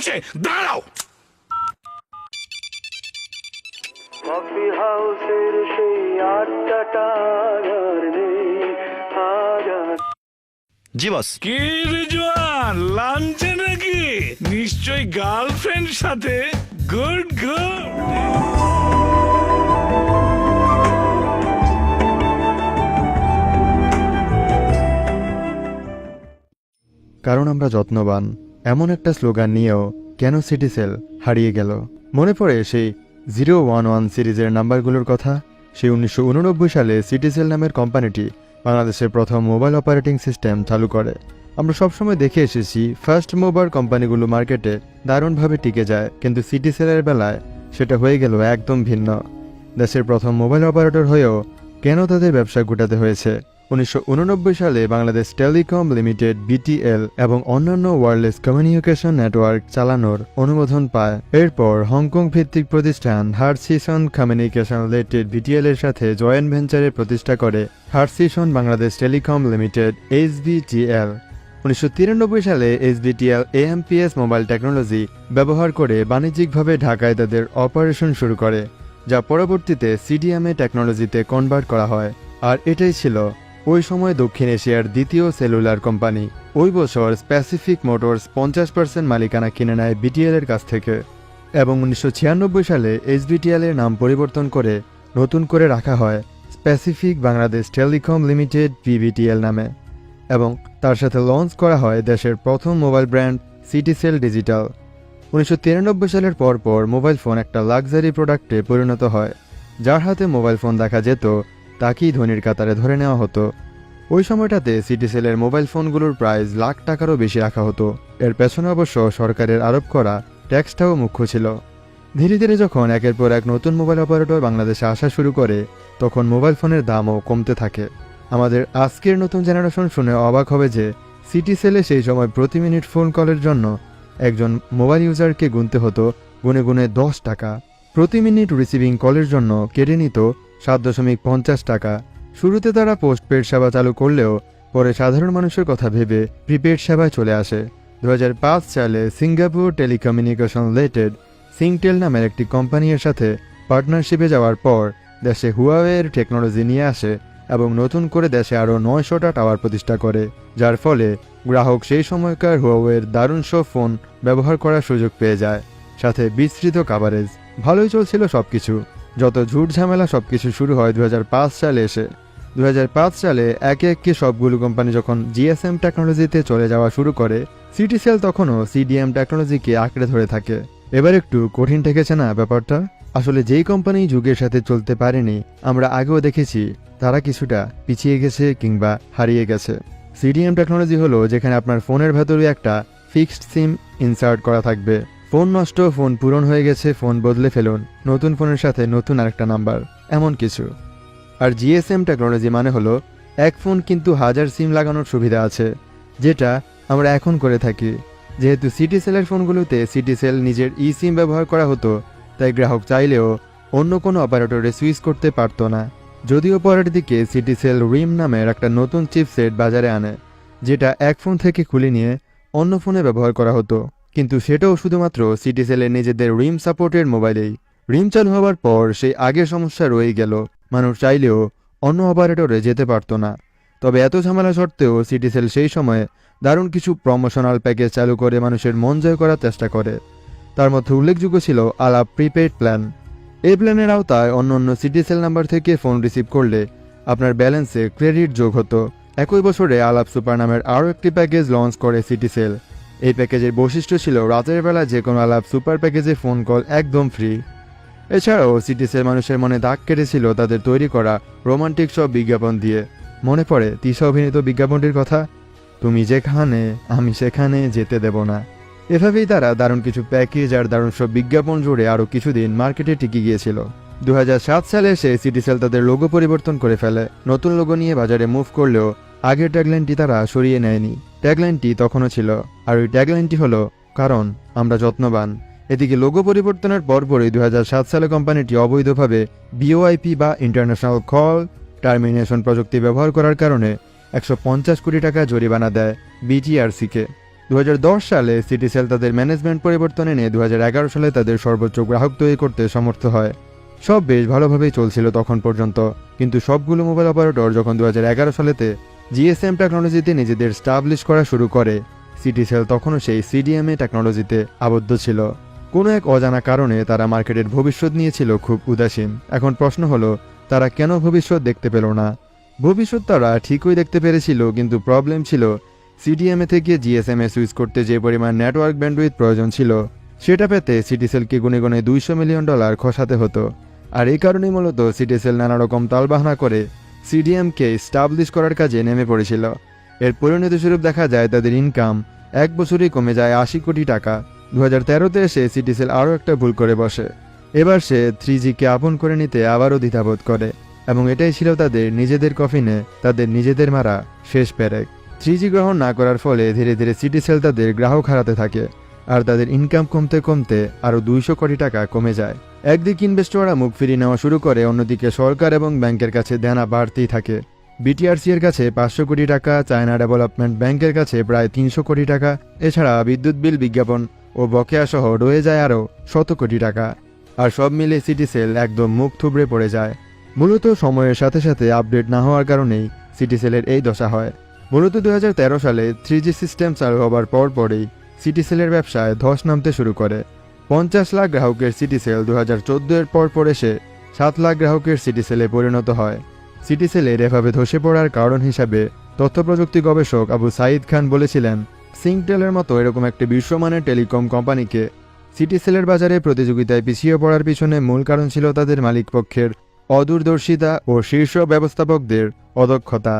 লাগছে দাঁড়াও কফি হাউসের সেই আড্ডাটা জি বস কি রিজওয়ান লাঞ্চে নাকি? নিশ্চয় গার্লফ্রেন্ড সাথে? Good good. কারণ আমরা যত্নবান। এমন একটা স্লোগান নিয়েও কেন সিটি সেল হারিয়ে গেল? মনে পড়ে সেই জিরো ওয়ান ওয়ান সিরিজের নাম্বারগুলোর কথা? সেই উনিশশো উননব্বই সালে সিটি সেল নামের কোম্পানিটি বাংলাদেশের প্রথম মোবাইল অপারেটিং সিস্টেম চালু করে। আমরা সবসময় দেখে এসেছি, ফার্স্ট মোবার কোম্পানিগুলো মার্কেটে দারুণভাবে টিকে যায়, কিন্তু সিটি সেলের বেলায় সেটা হয়ে গেল একদম ভিন্ন। দেশের প্রথম মোবাইল অপারেটর হয়েও কেন তাদের ব্যবসা গুটাতে হয়েছে? উনিশশো উননব্বই সালে বাংলাদেশ টেলিকম লিমিটেড, বিটিএল এবং অন্যান্য ওয়্যারলেস কমিউনিকেশন নেটওয়ার্ক চালানোর অনুমোদন পায়। এরপর হংকং ভিত্তিক প্রতিষ্ঠান হার্সিসন কমিউনিকেশন লিমিটেড বিটিএল এর সাথে জয়েন্ট ভেঞ্চারে প্রতিষ্ঠা করে। Hutchison Bangladesh telecom limited H HBTL উনিশশো সালে এসবিটিএল এএমপিএস মোবাইল টেকনোলজি ব্যবহার করে বাণিজ্যিকভাবে ঢাকায় তাদের অপারেশন শুরু করে, যা পরবর্তীতে সিডিএমএ টেকনোলজিতে কনভার্ট করা হয়। আর এটাই ছিল ওই সময় দক্ষিণ এশিয়ার দ্বিতীয় সেলুলার কোম্পানি ওই বছর স্প্যাসিফিক মোটরস পঞ্চাশ পার্সেন্ট মালিকানা কিনে নেয় বিটিএল এর কাছ থেকে এবং উনিশশো ছিয়ানব্বই সালে এসবিটিএল এর নাম পরিবর্তন করে নতুন করে রাখা হয় Pacific Bangladesh telecom limited PBTL নামে এবং তার সাথে লঞ্চ করা হয় দেশের প্রথম মোবাইল ব্র্যান্ড সিটিসেল ডিজিটাল। উনিশশো তিরানব্বই সালের পর পর মোবাইল ফোন একটা লাক্সারি প্রোডাক্টে পরিণত হয়, যার হাতে মোবাইল ফোন দেখা যেত তাকেই ধনির কাতারে ধরে নেওয়া হতো। ওই সময়টাতে সিটিসেলের মোবাইল ফোনগুলোর প্রাইস লাখ টাকারও বেশি রাখা হতো। এর পেছনে অবশ্য সরকারের আরোপ করা ট্যাক্সটাও মুখ্য ছিল। ধীরে ধীরে যখন একের পর এক নতুন মোবাইল অপারেটর বাংলাদেশে আসা শুরু করে, তখন মোবাইল ফোনের দামও কমতে থাকে। আমাদের আজকের নতুন জেনারেশন শুনে অবাক হবে যে সিটি সেলে সেই সময় প্রতি মিনিট ফোন কলের জন্য একজন মোবাইল ইউজারকে গুনতে হতো গুনে গুনে দশ টাকা। প্রতি মিনিট রিসিভিং কলের জন্য কেটে নিত সাত দশমিক পঞ্চাশ টাকা। শুরুতে তারা পোস্টপেড সেবা চালু করলেও পরে সাধারণ মানুষের কথা ভেবে প্রিপেড সেবায় চলে আসে। দু হাজার পাঁচ সালে সিঙ্গাপুর টেলিকমিউনিকেশন লিমিটেড সিংটেল নামের একটি কোম্পানির সাথে পার্টনারশিপে যাওয়ার পর দেশে হুয়াওয়ের টেকনোলজি নিয়ে আসে এবং নতুন করে দেশে আরও নয়শোটা টাওয়ার প্রতিষ্ঠা করে, যার ফলে গ্রাহক সেই সময়কার হুয়াওয়ের দারুণ সব ফোন ব্যবহার করার সুযোগ পেয়ে যায়। সাথে বিস্তৃত কাভারেজ ভালোই চলছিল সবকিছু। যত ঝুট ঝামেলা সব কিছু শুরু হয় দুই হাজার পাঁচ সালে এসে। দুই হাজার পাঁচ সালে একে একে সবগুলো কোম্পানি যখন জিএসএম টেকনোলজিতে চলে যাওয়া শুরু করে সিটিসেল তখনও সিডিএম টেকনোলজিকে আঁকড়ে ধরে থাকে। এবার একটু কঠিন ঠেকেছে না ব্যাপারটা? আসলে যেই কোম্পানি যুগের সাথে চলতে পারেনি, আমরা আগেও দেখেছি, তারা কিছুটা পিছিয়ে গেছে কিংবা হারিয়ে গেছে। সিডিএম টেকনোলজি হলো যেখানে আপনার ফোনের ভেতরে একটা ফিক্সড সিম ইনসার্ট করা থাকবে। ফোন নষ্ট, ফোন পূরণ হয়ে গেছে, ফোন বদলে ফেলুন। নতুন ফোনের সাথে নতুন আরেকটা নাম্বার, এমন কিছু। আর জিএসএম টেকনোলজি মানে হলো, এক ফোন কিন্তু হাজার সিম লাগানোর সুবিধা আছে, যেটা আমরা এখন করে থাকি। যেহেতু সিটি সেলের ফোনগুলোতে সিটি সেল নিজের ই সিম ব্যবহার করা হতো, তাই গ্রাহক চাইলেও অন্য কোনো অপারেটরে সুইচ করতে পারতো না। যদিও পরের দিকে সিটি সেল রিম নামের একটা নতুন চিপসেট বাজারে আনে, যেটা এক ফোন থেকে খুলে নিয়ে অন্য ফোনে ব্যবহার করা হতো। কিন্তু সেটাও শুধুমাত্র সিটি সেলের নিজেদের রিম সাপোর্টের মোবাইলেই। রিম চালু হওয়ার পর সেই আগের সমস্যা রয়ে গেল। মানুষ চাইলেও অন্য অপারেটরে যেতে পারতো না। তবে এত ঝামেলা সত্ত্বেও সিটিসেল সেই সময়ে দারুণ কিছু প্রমোশনাল প্যাকেজ চালু করে মানুষের মন জয় করার চেষ্টা করে। তার মধ্যে উল্লেখযোগ্য ছিল আলাপ প্রিপেড প্ল্যান এই প্ল্যানের আওতায় অন্য অন্য সিটিসেল নাম্বার থেকে ফোন রিসিভ করলে আপনার ব্যালেন্সে ক্রেডিট যোগ হতো। একই বছরে আলাপ সুপার নামের আরও একটি প্যাকেজ লঞ্চ করে সিটিসেল এই প্যাকেজের বৈশিষ্ট্য ছিল রাতের বেলা যে কোনো আলাপ সুপার প্যাকেজে ফোন কল একদম ফ্রি। এছাড়াও সিটিসেল মানুষের মনে দাগ কেটেছিল তাদের তৈরি করা রোমান্টিক সব বিজ্ঞাপন দিয়ে। মনে পড়ে তিসা অভিনীত বিজ্ঞাপনটির কথা, তুমি যেখানে, আমি সেখানে যেতে দেব না। এভাবেই তারা দারুণ কিছু প্যাকেজ আর দারুণ সব বিজ্ঞাপন জুড়ে আরও কিছুদিন মার্কেটে টিকে গিয়েছিল। দু হাজার সাত সালে এসে সিটিসেল তাদের লোগো পরিবর্তন করে ফেলে। নতুন লোগো নিয়ে বাজারে মুভ করলেও আগের ট্যাগলাইনটি তারা সরিয়ে নেয়নি। ট্যাগলাইনটি তখনও ছিল, আর ওই ট্যাগলাইনটি হলো, কারণ আমরা যত্নবান। এদিকে লোগো পরিবর্তনের পরপরই দু হাজার সাত সালে কোম্পানিটি অবৈধভাবে বিওআইপি বা ইন্টারন্যাশনাল কল টার্মিনেশন প্রযুক্তি ব্যবহার করার কারণে একশো পঞ্চাশ কোটি টাকা জরিমানা দেয় বিটিআরসিকে দু হাজার সালে সিটিসেল তাদের ম্যানেজমেন্ট পরিবর্তন এনে দু হাজার এগারো সালে তাদের সর্বোচ্চ গ্রাহক তৈরি করতে সমর্থ হয়। সব বেশ ভালোভাবেই চলছিল তখন পর্যন্ত, কিন্তু সবগুলো মোবাইল অপারেটর যখন দু হাজার এগারো সালেতে জিএসএম টেকনোলজিতে নিজেদের স্টাবলিশ করা শুরু করে। সিটিসেল তখনও সেই সিডিএমএ টেকনোলজিতে আবদ্ধ ছিল। কোনো এক অজানা কারণে তারা মার্কেটের ভবিষ্যৎ নিয়েছিল খুব উদাসীন। এখন প্রশ্ন হলো, তারা কেন ভবিষ্যৎ দেখতে পেল না? ভবিষ্যৎ তারা ঠিকই দেখতে পেরেছিল, কিন্তু প্রবলেম ছিল সিডিএমএ থেকে জিএসএমএ সুইচ করতে যে পরিমাণ নেটওয়ার্ক ব্যান্ডউইথ প্রয়োজন ছিল, সেটা পেতে সিটিসেলকে গুনে গুনে দুইশো মিলিয়ন ডলার খসাতে হতো। আর এই কারণেই মূলত সিটিসেল নানা রকম তালবাহানা করে সিডিএমকে স্টাবলিশ করার কাজে নেমে পড়েছিল। এর পরিণতিস্বরূপ দেখা যায় তাদের ইনকাম এক বছরেই কমে যায় আশি কোটি টাকা। দু হাজার তেরোতে এসে সিটিসেল আরও একটা ভুল করে বসে। এবার সে থ্রি জিকে আপন করে নিতে আবারও দ্বিধাবোধ করে এবং এটাই ছিল তাদের নিজেদের কফিনে তাদের নিজেদের মারা শেষ প্যারেক থ্রি গ্রহণ না করার ফলে ধীরে ধীরে সিটিসেল তাদের গ্রাহক হারাতে থাকে। আর তাদের ইনকাম কমতে কমতে আরও দুইশো কোটি টাকা কমে যায়। একদিকে ইনভেস্টররা মুখ ফিরিয়ে নেওয়া শুরু করে, অন্যদিকে সরকার এবং ব্যাংকের কাছে দেনা বাড়তেই থাকে। বিটিআরসি এর কাছে পাঁচশো কোটি টাকা চায়না ডেভেলপমেন্ট ব্যাংকের কাছে প্রায় তিনশো কোটি টাকা, এছাড়া বিদ্যুৎ বিল বিজ্ঞাপন ও বকেয়া সহ রয়ে যায় আরও শত কোটি টাকা। আর সব মিলে সিটিসেল একদম মুখ থুবড়ে পড়ে যায়। মূলত সময়ের সাথে সাথে আপডেট না হওয়ার কারণেই সিটিসেলের এই দশা হয়। মূলত দু হাজার তেরো সালে থ্রি সিস্টেম চালু হবার পর পরেই সিটিসেলের ব্যবসায় ধস নামতে শুরু করে। পঞ্চাশ লাখ গ্রাহকের সিটিসেল দু হাজার চোদ্দ এর পর পর এসে সাত লাখ গ্রাহকের সিটিসেলে পরিণত হয়। সিটিসেলের এভাবে ধসে পড়ার কারণ হিসাবে তথ্য প্রযুক্তি গবেষক আবু সাঈদ খান বলেছিলেন সিংটেলের মতো এরকম একটি বিশ্বমানের টেলিকম কোম্পানিকে সিটিসেলের বাজারে প্রতিযোগিতায় পিছিয়ে পড়ার পিছনে মূল কারণ ছিল তাদের মালিকপক্ষের অদূরদর্শিতা ও শীর্ষ ব্যবস্থাপকদের অদক্ষতা।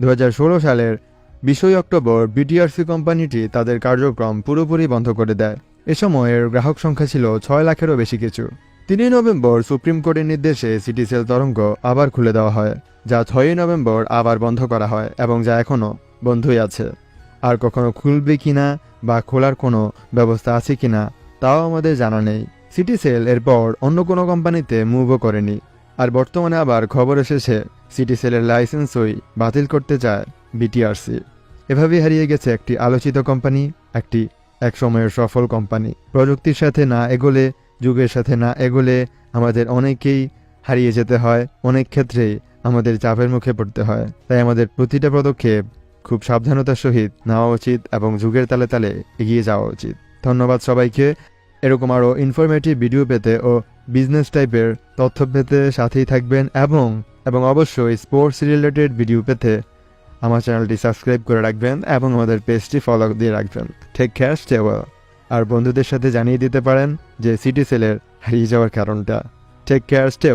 দু হাজার ষোলো সালের বিশই অক্টোবর বিটিআরসি কোম্পানিটি তাদের কার্যক্রম পুরোপুরি বন্ধ করে দেয়। এ সময়ের গ্রাহক সংখ্যা ছিল ছয় লাখেরও বেশি কিছু। তিনই নভেম্বর সুপ্রিম কোর্টের নির্দেশে সিটিসেল তরঙ্গ আবার খুলে দেওয়া হয়, যা ছয়ই নভেম্বর আবার বন্ধ করা হয় এবং যা এখনও বন্ধই আছে। আর কখনো খুলবে কিনা বা খোলার কোনো ব্যবস্থা আছে কিনা তাও আমাদের জানা নেই। সিটিসেল এরপর অন্য কোনো কোম্পানিতে মুভও করেনি। আর বর্তমানে আবার খবর এসেছে সিটিসেলের লাইসেন্সই বাতিল করতে চায় বিটিআরসি এভাবেই হারিয়ে গেছে একটি আলোচিত কোম্পানি, একটি এক সময়ের সফল কোম্পানি। প্রযুক্তির সাথে না এগোলে, যুগের সাথে না এগোলে আমাদের অনেকেই হারিয়ে যেতে হয়, অনেক ক্ষেত্রেই আমাদের চাপের মুখে পড়তে হয়। তাই আমাদের প্রতিটা পদক্ষেপ খুব সাবধানতার সহিত নেওয়া উচিত এবং যুগের তালে তালে এগিয়ে যাওয়া উচিত। ধন্যবাদ সবাইকে। এরকম আরও ইনফরমেটিভ ভিডিও পেতে ও বিজনেস টাইপের তথ্য পেতে সাথেই থাকবেন এবং এবং অবশ্যই স্পোর্টস রিলেটেড ভিডিও পেতে আমার চ্যানেলটি সাবস্ক্রাইব করে রাখবেন এবং আমাদের পেজটি ফলো দিয়ে রাখবেন। টেক কেয়ার স্টে আর বন্ধুদের সাথে জানিয়ে দিতে পারেন যে সিটি সেলের হারিয়ে যাওয়ার কারণটা। Take care stay